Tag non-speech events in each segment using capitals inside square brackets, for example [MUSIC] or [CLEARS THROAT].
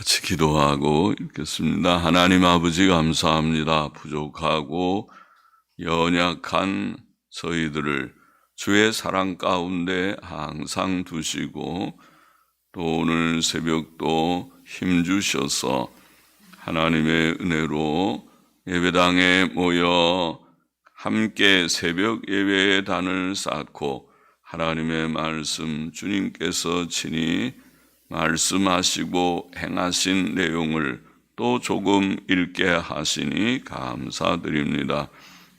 같이 기도하고 읽겠습니다. 하나님 아버지 감사합니다. 부족하고 연약한 저희들을 주의 사랑 가운데 항상 두시고 또 오늘 새벽도 힘 주셔서 하나님의 은혜로 예배당에 모여 함께 새벽 예배의 단을 쌓고 하나님의 말씀 주님께서 친히 말씀하시고 행하신 내용을 또 조금 읽게 하시니 감사드립니다.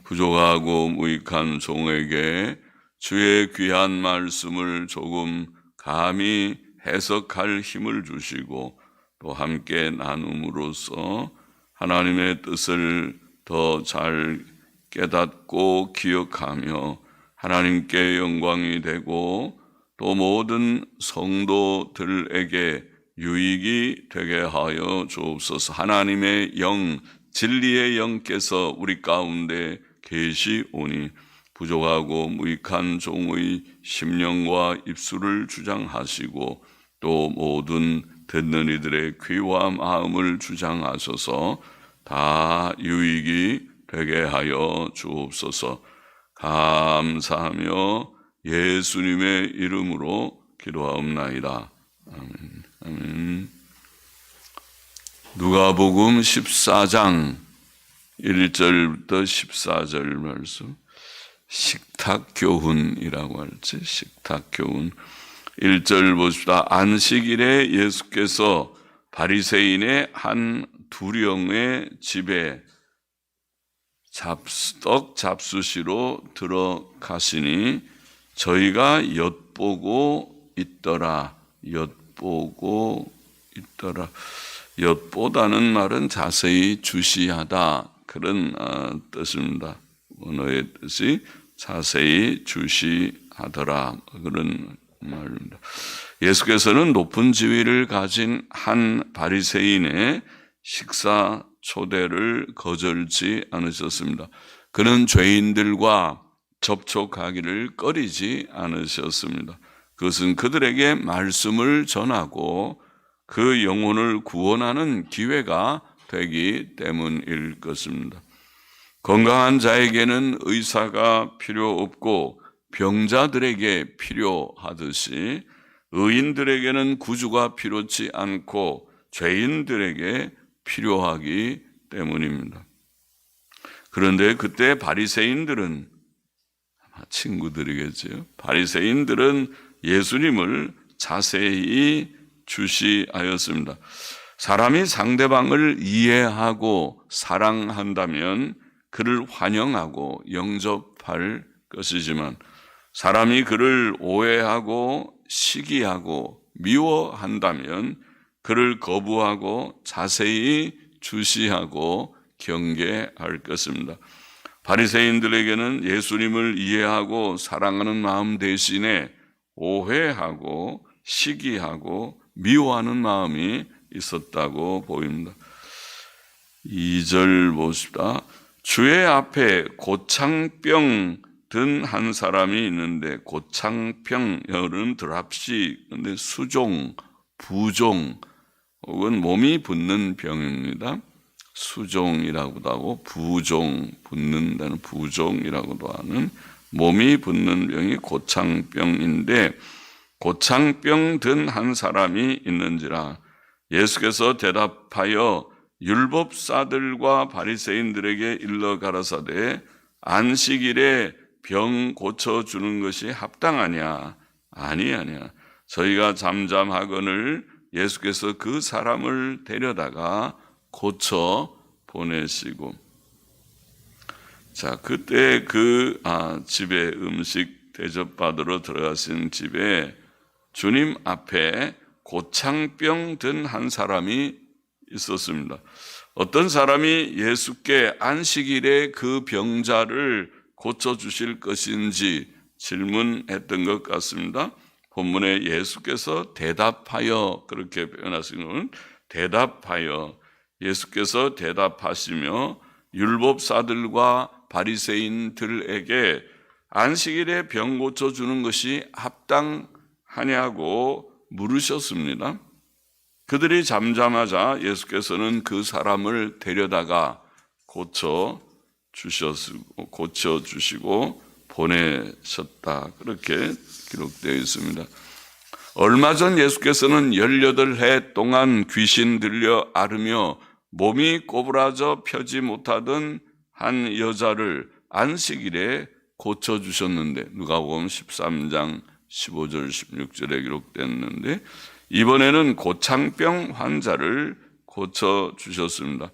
부족하고 무익한 종에게 주의 귀한 말씀을 조금 감히 해석할 힘을 주시고 또 함께 나눔으로써 하나님의 뜻을 더 잘 깨닫고 기억하며 하나님께 영광이 되고 또 모든 성도들에게 유익이 되게 하여 주옵소서. 하나님의 영, 진리의 영께서 우리 가운데 계시오니 부족하고 무익한 종의 심령과 입술을 주장하시고 또 모든 듣는 이들의 귀와 마음을 주장하셔서. 다 유익이 되게 하여 주옵소서. 감사하며 예수님의 이름으로 기도하옵나이다. 아멘. 아멘. 누가복음 14장 1절부터 14절 말씀. 식탁 교훈이라고 할지 식탁 교훈 1절 보십시다. 안식일에 예수께서 바리새인의 한 두령의 집에 잡떡 잡수시로 들어가시니 저희가 엿보고 있더라. 엿보고 있더라. 엿보다는 말은 자세히 주시하다. 그런 어, 뜻입니다. 언어의 뜻이 자세히 주시하더라. 그런 말입니다. 예수께서는 높은 지위를 가진 한 바리새인의 식사 초대를 거절지 않으셨습니다. 그는 죄인들과 접촉하기를 꺼리지 않으셨습니다. 그것은 그들에게 말씀을 전하고 그 영혼을 구원하는 기회가 되기 때문일 것입니다. 건강한 자에게는 의사가 필요 없고 병자들에게 필요하듯이 의인들에게는 구주가 필요치 않고 죄인들에게 필요하기 때문입니다. 그런데 그때 바리새인들은 친구들이겠죠. 바리새인들은 예수님을 자세히 주시하였습니다. 사람이 상대방을 이해하고 사랑한다면 그를 환영하고 영접할 것이지만 사람이 그를 오해하고 시기하고 미워한다면 그를 거부하고 자세히 주시하고 경계할 것입니다. 바리새인들에게는 예수님을 이해하고 사랑하는 마음 대신에 오해하고 시기하고 미워하는 마음이 있었다고 보입니다. 2절 보십시다. 주의 앞에 고창병 든 한 사람이 있는데 고창병 열은 드랍시 근데 수종 부종 혹은 몸이 붓는 병입니다. 수종이라고도 하고 부종 붓는다는 부종이라고도 하는 몸이 붓는 병이 고창병인데 고창병 든 한 사람이 있는지라 예수께서 대답하여 율법사들과 바리새인들에게 일러 가라사대 안식일에 병 고쳐 주는 것이 합당하냐? 아니 아니야. 저희가 잠잠하거늘 예수께서 그 사람을 데려다가 고쳐 보내시고 자 그때 그 아, 집에 음식 대접받으러 들어가신 집에 주님 앞에 고창병 든 한 사람이 있었습니다. 어떤 사람이 예수께 안식일에 그 병자를 고쳐 주실 것인지 질문했던 것 같습니다. 본문에 예수께서 대답하여 그렇게 표현하시는 대답하여 예수께서 대답하시며 율법사들과 바리새인들에게 안식일에 병 고쳐 주는 것이 합당하냐고 물으셨습니다. 그들이 잠자마자 예수께서는 그 사람을 데려다가 고쳐 주셨고 고쳐 주시고 보내셨다. 그렇게 기록되어 있습니다. 얼마 전 예수께서는 18해 동안 귀신 들려 앓으며 몸이 꼬부라져 펴지 못하던 한 여자를 안식일에 고쳐 주셨는데 누가복음 13장 15절 16절에 기록됐는데 이번에는 고창병 환자를 고쳐 주셨습니다.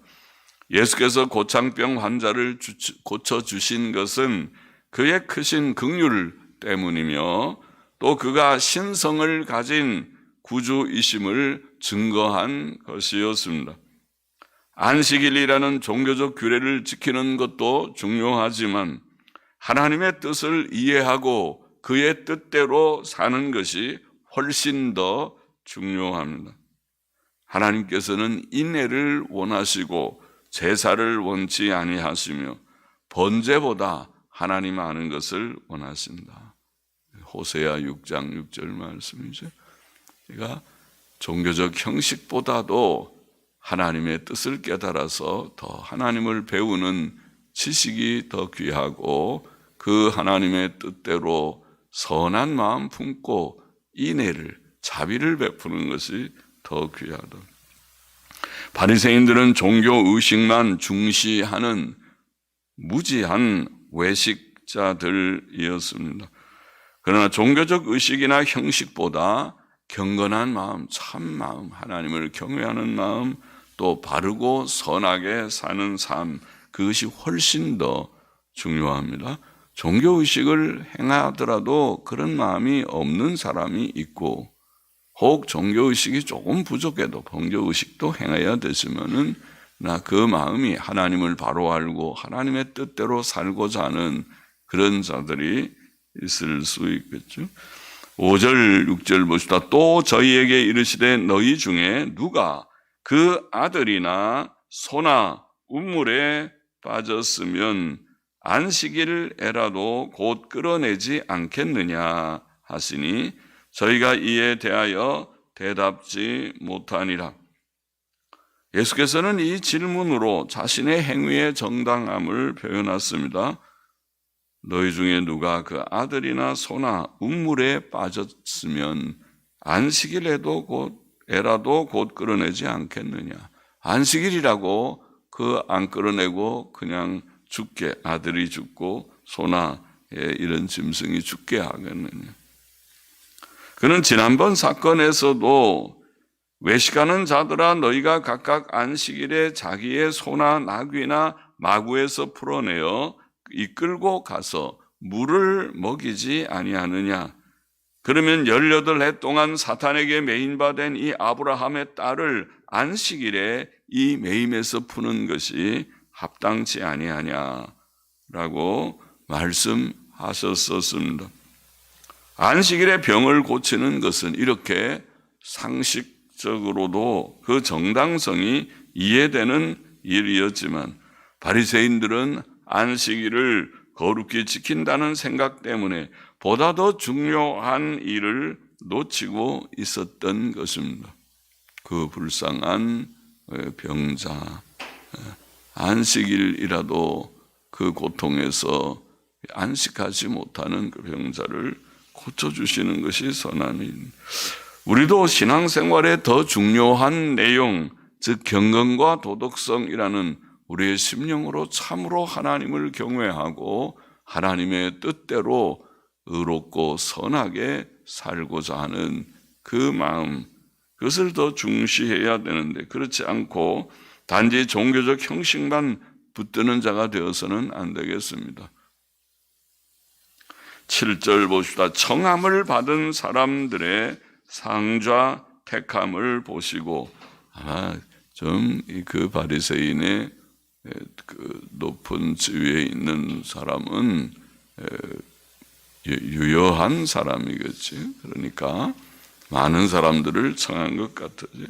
예수께서 고창병 환자를 고쳐 주신 것은 그의 크신 긍휼 때문이며 또 그가 신성을 가진 구주이심을 증거한 것이었습니다. 안식일이라는 종교적 규례를 지키는 것도 중요하지만 하나님의 뜻을 이해하고 그의 뜻대로 사는 것이 훨씬 더 중요합니다. 하나님께서는 인내를 원하시고 제사를 원치 아니하시며 번제보다 하나님 아는 것을 원하신다. 호세아 6장 6절 말씀이죠. 그러니까 종교적 형식보다도 하나님의 뜻을 깨달아서 더 하나님을 배우는 지식이 더 귀하고 그 하나님의 뜻대로 선한 마음 품고 인애를 자비를 베푸는 것이 더 귀하다. 바리새인들은 종교 의식만 중시하는 무지한 외식자들이었습니다. 그러나 종교적 의식이나 형식보다 경건한 마음, 참 마음, 하나님을 경외하는 마음, 또 바르고 선하게 사는 삶, 그것이 훨씬 더 중요합니다. 종교 의식을 행하더라도 그런 마음이 없는 사람이 있고, 혹 종교 의식이 조금 부족해도 종교 의식도 행해야 되지만은 나 그 마음이 하나님을 바로 알고 하나님의 뜻대로 살고자 하는 그런 자들이 있을 수 있겠죠. 5절, 6절 보시다. 또 저희에게 이르시되 너희 중에 누가 그 아들이나 소나 운물에 빠졌으면 안식일 에라도 곧 끌어내지 않겠느냐 하시니 저희가 이에 대하여 대답지 못하니라. 예수께서는 이 질문으로 자신의 행위의 정당함을 표현했습니다. 너희 중에 누가 그 아들이나 소나 운물에 빠졌으면 안식일에도 곧 애라도 곧 끌어내지 않겠느냐. 안식일이라고 그 안 끌어내고 그냥 죽게 아들이 죽고 소나 이런 짐승이 죽게 하겠느냐. 그는 지난번 사건에서도 외식하는 자들아 너희가 각각 안식일에 자기의 소나 나귀나 마구에서 풀어내어 이끌고 가서 물을 먹이지 아니하느냐. 그러면 18해 동안 사탄에게 매인받은 이 아브라함의 딸을 안식일에 이 매임에서 푸는 것이 합당치 아니하냐라고 말씀하셨었습니다. 안식일에 병을 고치는 것은 이렇게 상식적으로도 그 정당성이 이해되는 일이었지만 바리새인들은 안식일을 거룩히 지킨다는 생각 때문에 보다 더 중요한 일을 놓치고 있었던 것입니다. 그 불쌍한 병자 안식일이라도 그 고통에서 안식하지 못하는 그 병자를 고쳐주시는 것이 선한 일. 우리도 신앙생활에 더 중요한 내용, 즉 경건과 도덕성이라는 우리의 심령으로 참으로 하나님을 경외하고 하나님의 뜻대로 의롭고 선하게 살고자 하는 그 마음, 그것을 더 중시해야 되는데 그렇지 않고 단지 종교적 형식만 붙드는 자가 되어서는 안 되겠습니다. 7절 봅시다. 청함을 받은 사람들의 상좌 택함을 보시고 아마 좀그 바리새인의 그 높은 지위에 있는 사람은 유효한 사람이겠지. 그러니까 많은 사람들을 청한 것 같아요.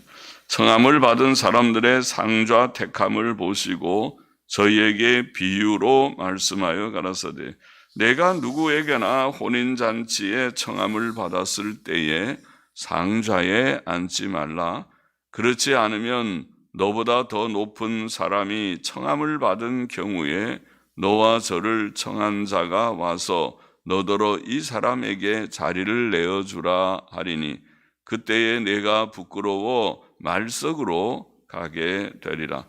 청함을 받은 사람들의 상좌 택함을 보시고 저희에게 비유로 말씀하여 가라사대 내가 누구에게나 혼인 잔치에 청함을 받았을 때에 상좌에 앉지 말라 그렇지 않으면 너보다 더 높은 사람이 청함을 받은 경우에 너와 저를 청한 자가 와서 너더러 이 사람에게 자리를 내어 주라 하리니 그때에 내가 부끄러워 말석으로 가게 되리라.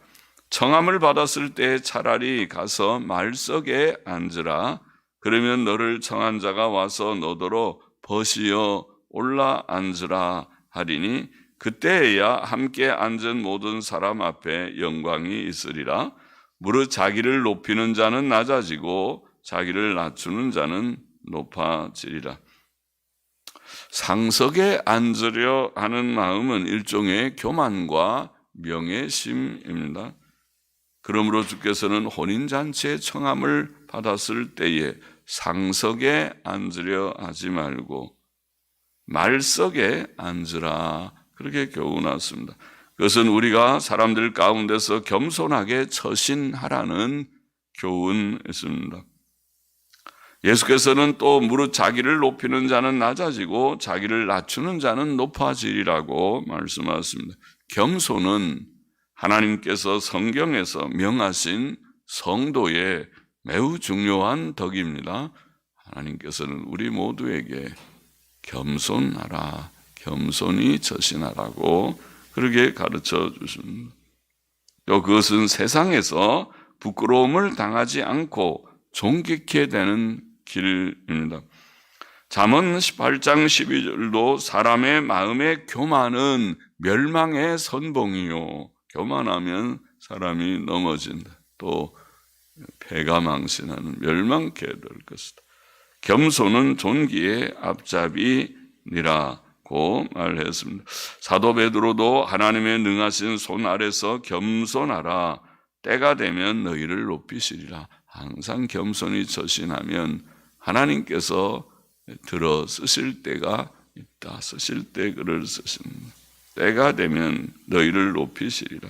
청함을 받았을 때 차라리 가서 말석에 앉으라. 그러면 너를 청한 자가 와서 너더러 벗이어 올라 앉으라 하리니 그때에야 함께 앉은 모든 사람 앞에 영광이 있으리라. 무릇 자기를 높이는 자는 낮아지고 자기를 낮추는 자는 높아지리라. 상석에 앉으려 하는 마음은 일종의 교만과 명예심입니다. 그러므로 주께서는 혼인잔치의 청함을 받았을 때에 상석에 앉으려 하지 말고 말석에 앉으라 그렇게 교훈하습니다. 그것은 우리가 사람들 가운데서 겸손하게 처신하라는 교훈이었습니다. 예수께서는 또 무릇 자기를 높이는 자는 낮아지고 자기를 낮추는 자는 높아지리라고 말씀하셨습니다. 겸손은 하나님께서 성경에서 명하신 성도의 매우 중요한 덕입니다. 하나님께서는 우리 모두에게 겸손하라, 겸손히 처신하라고 그렇게 가르쳐 주십니다. 또 그것은 세상에서 부끄러움을 당하지 않고 존귀케 되는 길입니다. 잠언 18장 12절도 사람의 마음의 교만은 멸망의 선봉이요. 교만하면 사람이 넘어진다. 또 배가 망신하는 멸망케 될 것이다. 겸손은 존귀의 앞잡이니라고 말했습니다. 사도 베드로도 하나님의 능하신 손 아래서 겸손하라. 때가 되면 너희를 높이시리라. 항상 겸손히 처신하면 하나님께서 들어 쓰실 때가 있다. 쓰실 때 그를 쓰십니다. 때가 되면 너희를 높이시리라.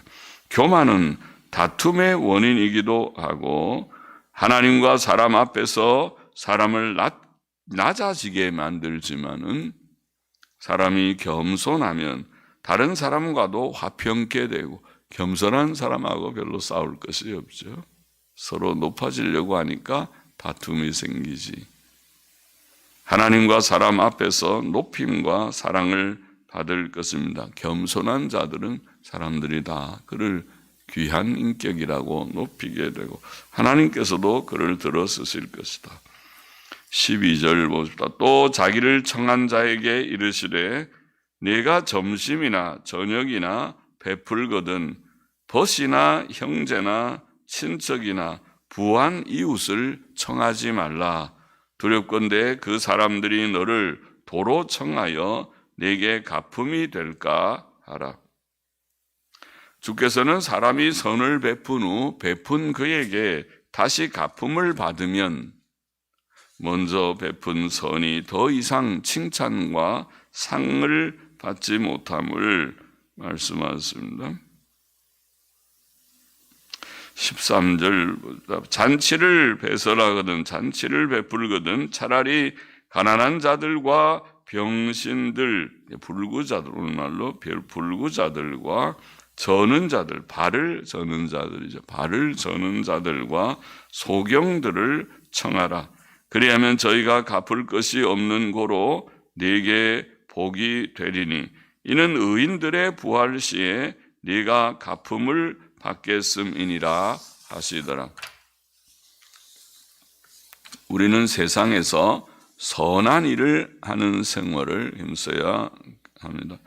교만은 다툼의 원인이기도 하고 하나님과 사람 앞에서 사람을 낮, 낮아지게 만들지만은 사람이 겸손하면 다른 사람과도 화평케 되고 겸손한 사람하고 별로 싸울 것이 없죠. 서로 높아지려고 하니까 다툼이 생기지. 하나님과 사람 앞에서 높임과 사랑을 받을 것입니다. 겸손한 자들은 사람들이 다 그를 귀한 인격이라고 높이게 되고 하나님께서도 그를 들어 쓰실 것이다. 12절 보십시다. 또 자기를 청한 자에게 이르시되 네가 점심이나 저녁이나 베풀거든 벗이나 형제나 친척이나 부한 이웃을 청하지 말라. 두렵건대 그 사람들이 너를 도로 청하여 내게 가품이 될까 하라. 주께서는 사람이 선을 베푼 후 베푼 그에게 다시 가품을 받으면 먼저 베푼 선이 더 이상 칭찬과 상을 받지 못함을 말씀하셨습니다. 13절 잔치를 배설하거든 잔치를 베풀거든 차라리 가난한 자들과 병신들 불구자들 오늘날로 불구자들과 저는 자들 발을 저는 자들이죠. 발을 저는 자들과 소경들을 청하라. 그리하면 저희가 갚을 것이 없는 고로 네게 복이 되리니 이는 의인들의 부활 시에 네가 갚음을 받겠음이니라 하시더라. 우리는 세상에서 선한 일을 하는 생활을 힘써야 합니다.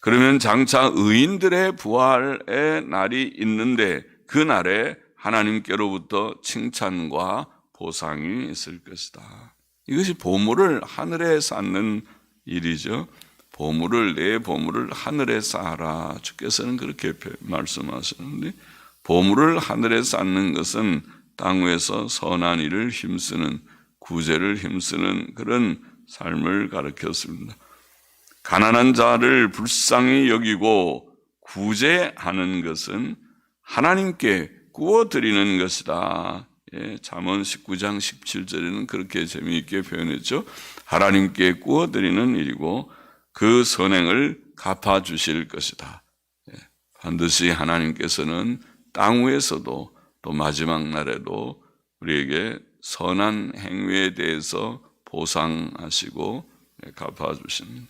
그러면 장차 의인들의 부활의 날이 있는데 그 날에 하나님께로부터 칭찬과 보상이 있을 것이다. 이것이 보물을 하늘에 쌓는 일이죠. 보물을 내 보물을 하늘에 쌓아라. 주께서는 그렇게 말씀하셨는데 보물을 하늘에 쌓는 것은 땅 위에서 선한 일을 힘쓰는 구제를 힘쓰는 그런 삶을 가르쳤습니다. 가난한 자를 불쌍히 여기고 구제하는 것은 하나님께 구워드리는 것이다. 예, 잠언 19장 17절에는 그렇게 재미있게 표현했죠. 하나님께 구워드리는 일이고 그 선행을 갚아 주실 것이다. 반드시 하나님께서는 땅 위에서도 또 마지막 날에도 우리에게 선한 행위에 대해서 보상하시고 갚아 주십니다.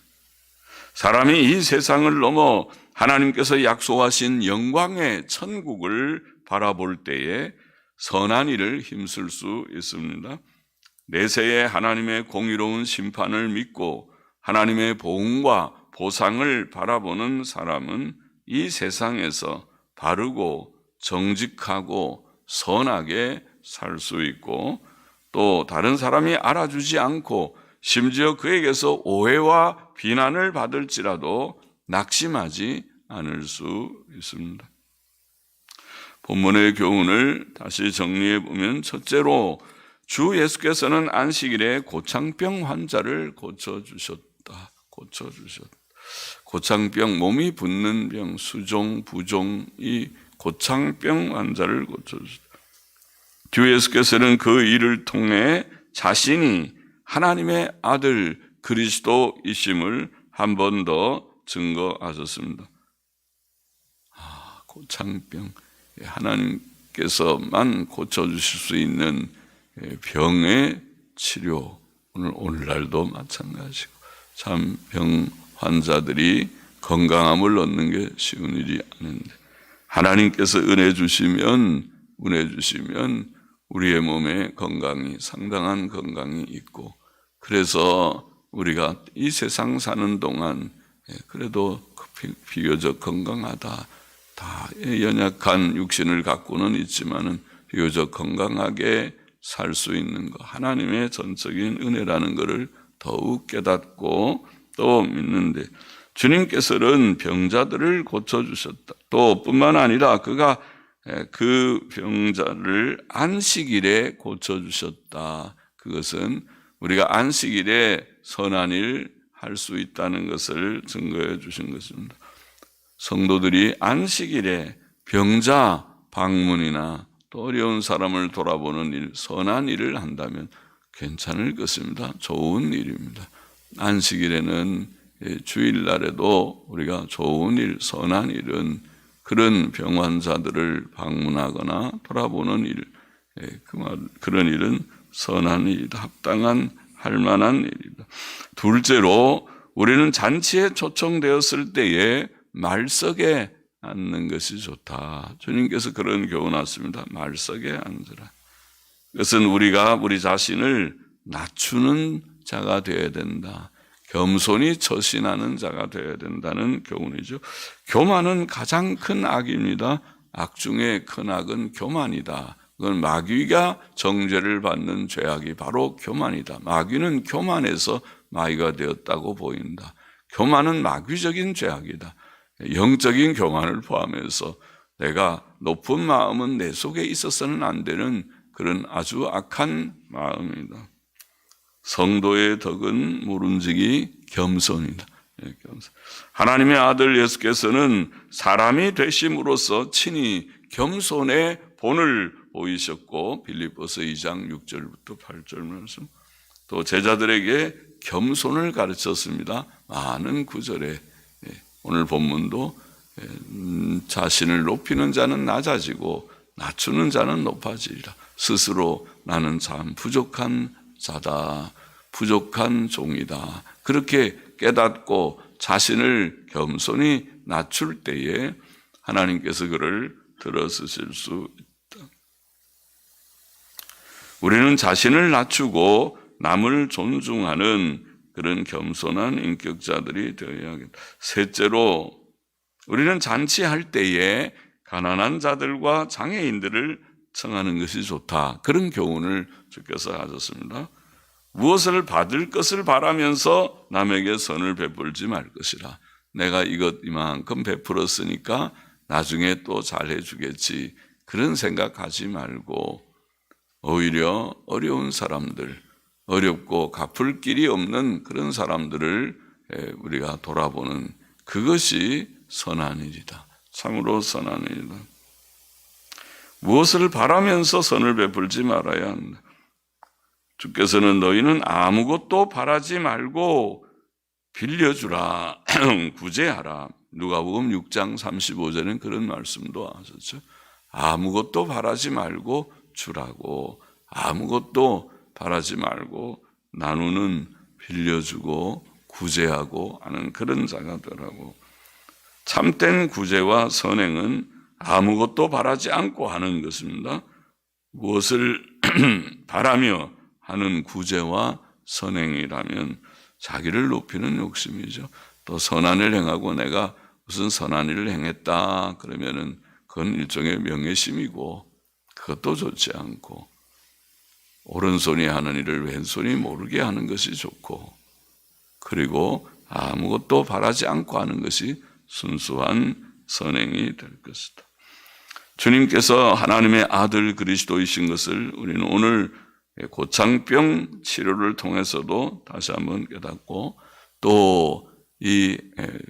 사람이 이 세상을 넘어 하나님께서 약속하신 영광의 천국을 바라볼 때에 선한 일을 힘쓸 수 있습니다. 내세에 하나님의 공의로운 심판을 믿고 하나님의 보응과 보상을 바라보는 사람은 이 세상에서 바르고 정직하고 선하게 살 수 있고 또 다른 사람이 알아주지 않고 심지어 그에게서 오해와 비난을 받을지라도 낙심하지 않을 수 있습니다. 본문의 교훈을 다시 정리해 보면 첫째로 주 예수께서는 안식일에 고창병 환자를 고쳐 주셨다. 고쳐 주셨다. 고창병 몸이 붓는 병 수종 부종 이 고창병 환자를 고쳐 주셨다. 주 예수께서는 그 일을 통해 자신이 하나님의 아들 그리스도이심을 한 번 더 증거하셨습니다. 아, 고창병 하나님께서만 고쳐주실 수 있는 병의 치료 오늘 오늘날도 마찬가지고 참 병 환자들이 건강함을 얻는 게 쉬운 일이 아닌데 하나님께서 은혜 주시면 은혜 주시면 우리의 몸에 건강이 상당한 건강이 있고 그래서 우리가 이 세상 사는 동안 그래도 비교적 건강하다. 다 연약한 육신을 갖고는 있지만은 비교적 건강하게 살 수 있는 것 하나님의 전적인 은혜라는 것을 더욱 깨닫고 또 믿는데 주님께서는 병자들을 고쳐 주셨다. 또 뿐만 아니라 그가 그 병자를 안식일에 고쳐 주셨다. 그것은 우리가 안식일에 선한 일 할 수 있다는 것을 증거해 주신 것입니다. 성도들이 안식일에 병자 방문이나 또 어려운 사람을 돌아보는 일, 선한 일을 한다면 괜찮을 것입니다. 좋은 일입니다. 안식일에는 주일날에도 우리가 좋은 일, 선한 일은 그런 병환자들을 방문하거나 돌아보는 일, 그 말, 그런 일은 선한 일이다. 합당한 할 만한 일이다. 둘째로 우리는 잔치에 초청되었을 때에 말석에 앉는 것이 좋다. 주님께서 그런 교훈 하십니다. 말석에 앉으라. 그것은 우리가 우리 자신을 낮추는 자가 되어야 된다. 겸손히 처신하는 자가 되어야 된다는 교훈이죠. 교만은 가장 큰 악입니다. 악 중에 큰 악은 교만이다. 그건 마귀가 정죄를 받는 죄악이 바로 교만이다. 마귀는 교만에서 마귀가 되었다고 보인다. 교만은 마귀적인 죄악이다. 영적인 교만을 포함해서 내가 높은 마음은 내 속에 있어서는 안 되는 그런 아주 악한 마음이다. 성도의 덕은 모름지기 겸손이다. 예, 하나님의 아들 예수께서는 사람이 되심으로써 친히 겸손의 본을 보이셨고 빌립보서 2장 6절부터 8절 말씀 또 제자들에게 겸손을 가르쳤습니다. 많은 구절에 예, 오늘 본문도 예, 음, 자신을 높이는 자는 낮아지고 낮추는 자는 높아지리라. 스스로 나는 참 부족한 자다. 부족한 종이다. 그렇게 깨닫고 자신을 겸손히 낮출 때에 하나님께서 그를 들어쓰실 수 있다. 우리는 자신을 낮추고 남을 존중하는 그런 겸손한 인격자들이 되어야겠다. 셋째로 우리는 잔치할 때에 가난한 자들과 장애인들을 청하는 것이 좋다. 그런 교훈을 주께서 하셨습니다. 무엇을 받을 것을 바라면서 남에게 선을 베풀지 말 것이라. 내가 이것 이만큼 베풀었으니까 나중에 또 잘해 주겠지. 그런 생각하지 말고 오히려 어려운 사람들, 어렵고 갚을 길이 없는 그런 사람들을 우리가 돌아보는 그것이 선한 일이다. 참으로 선한 일이다. 무엇을 바라면서 선을 베풀지 말아야 한다. 주께서는 너희는 아무것도 바라지 말고 빌려주라, [CLEARS THROAT] 구제하라. 누가복음 6장 35절엔 그런 말씀도 하셨죠. 아무것도 바라지 말고 주라고 아무것도 바라지 말고 나누는 빌려주고 구제하고 하는 그런 자가 되라고 참된 구제와 선행은 아무것도 바라지 않고 하는 것입니다. 무엇을 [CLEARS THROAT] 바라며 하는 구제와 선행이라면 자기를 높이는 욕심이죠. 또 선한을 행하고 내가 무슨 선한 일을 행했다 그러면은 그건 일종의 명예심이고 그것도 좋지 않고 오른손이 하는 일을 왼손이 모르게 하는 것이 좋고 그리고 아무것도 바라지 않고 하는 것이 순수한 선행이 될 것이다. 주님께서 하나님의 아들 그리스도이신 것을 우리는 오늘 고창병 치료를 통해서도 다시 한번 깨닫고 또 이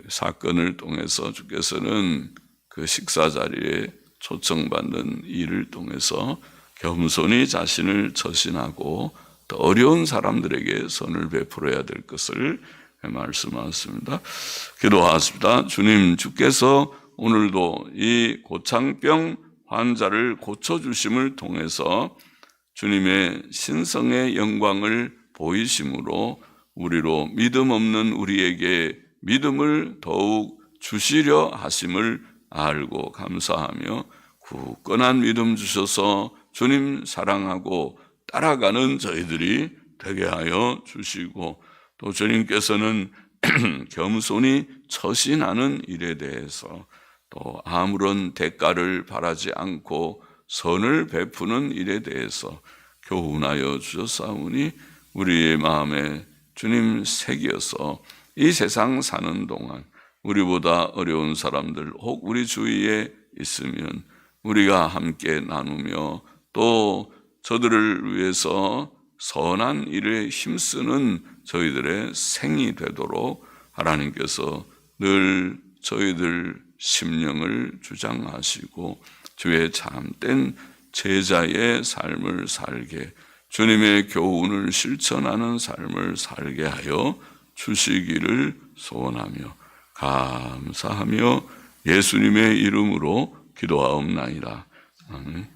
사건을 통해서 주께서는 그 식사 자리에 초청받는 일을 통해서 겸손히 자신을 처신하고 또 어려운 사람들에게 선을 베풀어야 될 것을 말씀하셨습니다. 기도하십니다. 주님 주께서 오늘도 이 고창병 환자를 고쳐주심을 통해서 주님의 신성의 영광을 보이심으로 우리로 믿음 없는 우리에게 믿음을 더욱 주시려 하심을 알고 감사하며 굳건한 믿음 주셔서 주님 사랑하고 따라가는 저희들이 되게 하여 주시고 또 주님께서는 [CLEARS THROAT] 겸손히 처신하는 일에 대해서 또 아무런 대가를 바라지 않고 선을 베푸는 일에 대해서 교훈하여 주셨사오니 우리의 마음에 주님 새겨서 이 세상 사는 동안 우리보다 어려운 사람들 혹 우리 주위에 있으면 우리가 함께 나누며 또 저들을 위해서 선한 일에 힘쓰는 저희들의 생이 되도록 하나님께서 늘 저희들 심령을 주장하시고 주의 참된 제자의 삶을 살게 주님의 교훈을 실천하는 삶을 살게 하여 주시기를 소원하며 감사하며 예수님의 이름으로 기도하옵나이다. 아멘.